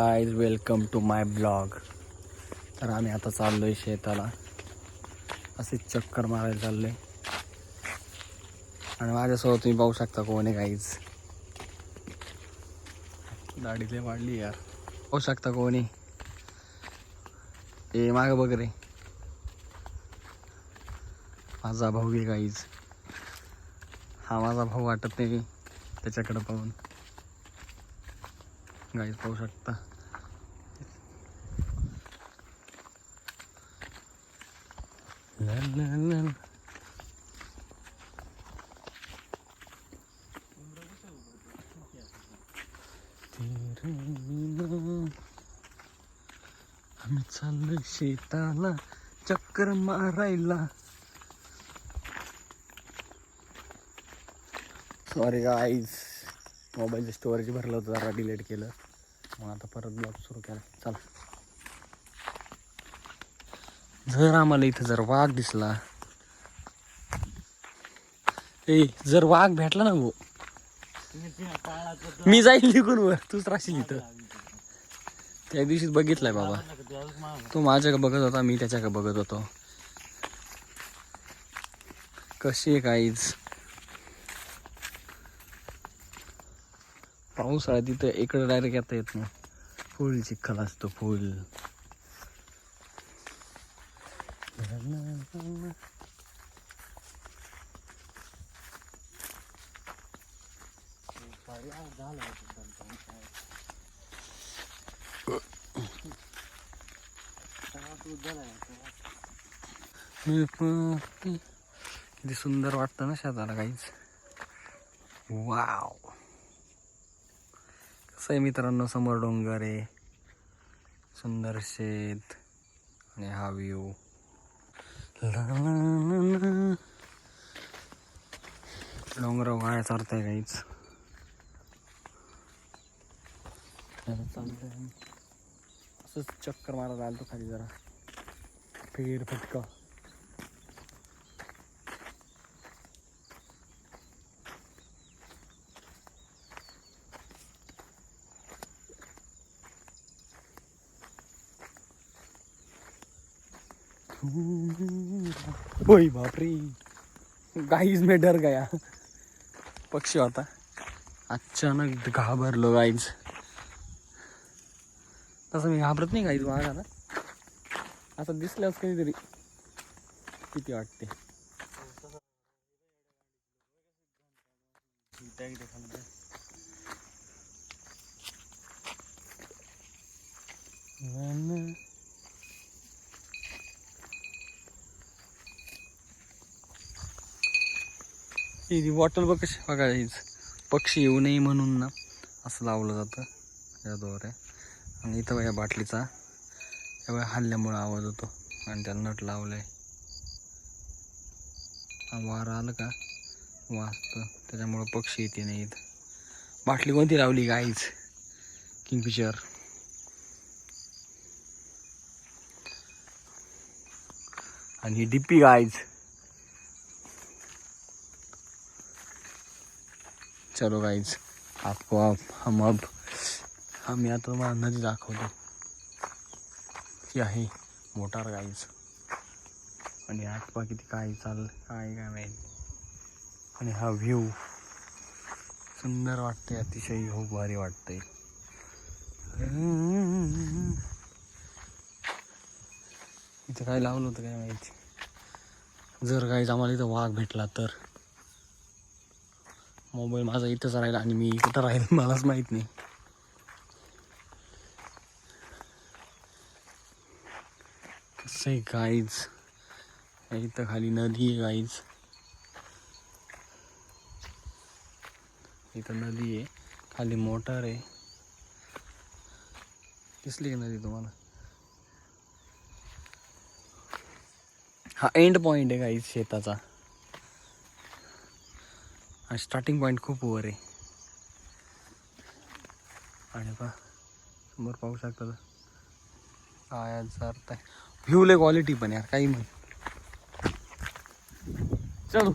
Guys welcome to my blog तर आम्ही आता चाललो आहे शेताला. असे चक्कर मारायला चाललोय. आणि माझ्यासोबत तुम्ही पाहू शकता कोण आहे गाईज दाढी लय वाढली यार. पाहू शकता कोण आहे? ए माग बघ रे. माझा भाऊ आहे गाईज हा माझा भाऊ वाटत नाही त्याच्याकडं पाहून. गाईज पाहू शकता. आम्ही चाललोय शेताला चक्कर मारायला. सॉरी गाईज मोबाईलचं स्टोरेज भरलं होतं जरा डिलीट केलं. मग आता परत ब्लॉग सुरू केला. चला. जर आम्हाला इथं जर वाघ दिसला. ए जर वाघ भेटला ना भाऊ. मी जाईल निघून वर तूच राहशील इथं. त्या दिवशीच बघितलाय बाबा. तो माझ्या बघत होता मी त्याच्या बघत होतो. कशी आहे काहीच पावसाळ्यात तिथं इकडं डायरेक्ट येता येत नाही. फुल चिखल असतो फुल. किती सुंदर वाटतं ना शेताला काहीच. वाव कसं आहे मित्रांनो समोर डोंगर आहे सुंदर शेत आणि हा व्ह्यू डोंगराव गाय चालतंय काहीच. चालतंय. असंच चक्कर मारायला आलतो खाली जरा. फेर फटका. ओय बापरे. गाईज में डर गया. पक्षी होता. अचानक घाबरलो गाईज तसं मी घाबरत नाही गाईज वाघाला असं दिसल्यास कधीतरी किती वाटते. ना ही बॉटल बघ कशी बघा हीच. पक्षी येऊ नये म्हणून ना असं लावलं जातं याद्वारे आणि इथं बघा या बाटलीचा. या बघा हल्ल्यामुळं आवाज होतो. आणि त्याला नट लावलंय. आहे वारा आलं का? वाचतं त्याच्यामुळं पक्षी येते नाही इथं. बाटली कोणती लावली गाईच? किंगफिशर. आणि ही डिप्पी गाईज चलो गाईज आपको आप हम अब आम्ही आता तुम्हाला नदी दाखवतो ही आहे मोटार गाईज आणि आठवा किती काय चाल काय काय माहीत आणि हा व्ह्यू सुंदर वाटते अतिशय खूप भारी वाटते। इथं काय लावलं होतं काय माहिती? जर गाईज आम्हाला इथं वाघ भेटला तर. मोबाईल माझा इथंच राहिला आणि मी कुठं राहील मलाच माहीत नाही. कसं आहे गाईज इथं खाली नदी आहे गाईज इथं नदी आहे. खाली मोटर आहे. दिसली का नदी तुम्हाला? हा एंड पॉइंट आहे गाईज शेताचा. आणि स्टार्टिंग पॉईंट खूप वर आहे. आणि पा समोर पाहू शकता काय अर्थ आहे. व्ह्यू लय क्वालिटी पण यार काही म्हण. चलो.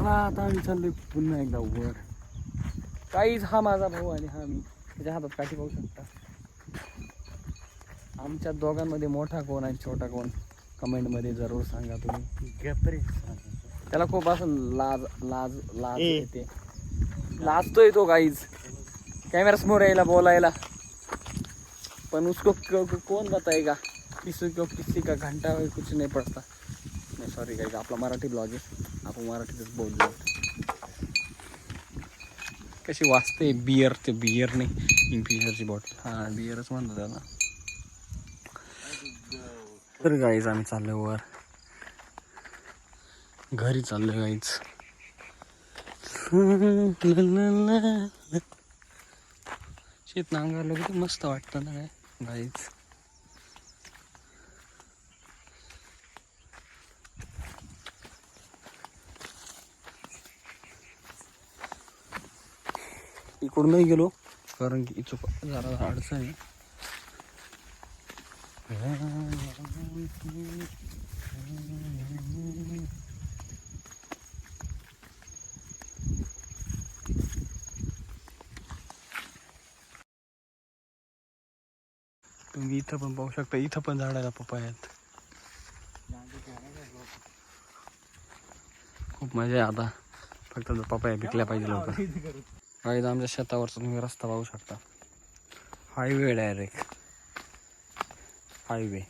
हा आता आम्ही चाललोय पुन्हा एकदा वर. काहीच हा माझा भाऊ आणि हा मी. त्याच्या हातात काठी पाहू शकता. आमच्या दोघांमध्ये मोठा कोण आणि छोटा कोण? कमेंटमध्ये जरूर सांगा तुम्ही. गपरे त्याला खूप असं लाज लाज लाज ए. येते. लाजतोय तो काहीच कॅमेरा समोर यायला बोलायला. पण उसको क- क- कौन बताएगा? किसी को किसी का घंटा कुछ नाही पडता. नाही सॉरी काही आपला मराठी ब्लॉग आहे. आपण मराठीतच बोललो. कशी वाचते बियर ते बियर नाही किंगफिशरची बॉटल हा बियरच म्हणतो त्याला. तर गाईज आम्ही चाललो वर. घरी चाललोय गाईच. शेत नांगरलं किती मस्त वाटतं ना काय गाईच. इकडून नाही गेलो कारण की इथं जरा अडचण आहे. तुम्ही इथं पण पाहू शकता इथं पण झाडाला पप्पा आहेत. खूप मजा आहे आता. फक्त पपाया पिकल्या पाहिजे लवकर. गाईज आमच्या शेतावरचा तुम्ही रस्ता पाहू शकता. हायवे डायरेक्ट हायवे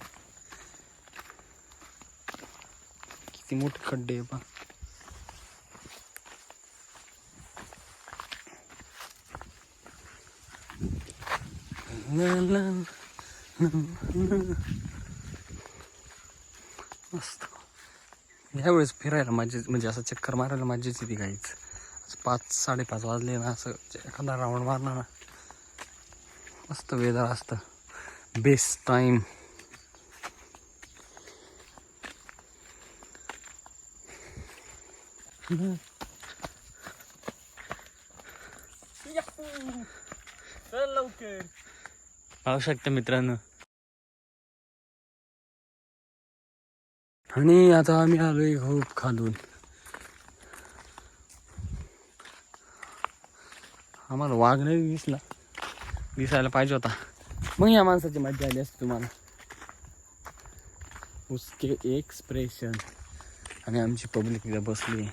किती मोठे खड्डे आहे पा मस्त. यावेळेस फिरायला मजा म्हणजे असं चक्कर मारायला मजाच येते काहीच असं पाच साडेपाच वाजले ना असं एखादा राऊंड मारला ना. मस्त वेदर असतं. बेस्ट टाईम लवकर. पाहू शकता मित्रांनो. आणि आता आम्ही आलोय खूप खालून. आम्हाला वाघ नाही दिसला. दिसायला पाहिजे होता. मग या माणसाची मजा आली असते तुम्हाला. उसके एक्सप्रेशन आणि आमची पब्लिक इथे बसली.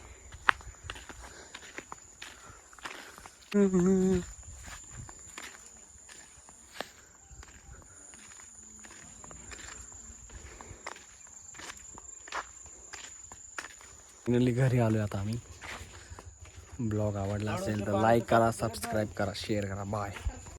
फायनली घरी आलोय आता आम्ही. ब्लॉग आवडला असेल तर लाईक करा सबस्क्राईब करा शेअर करा. बाय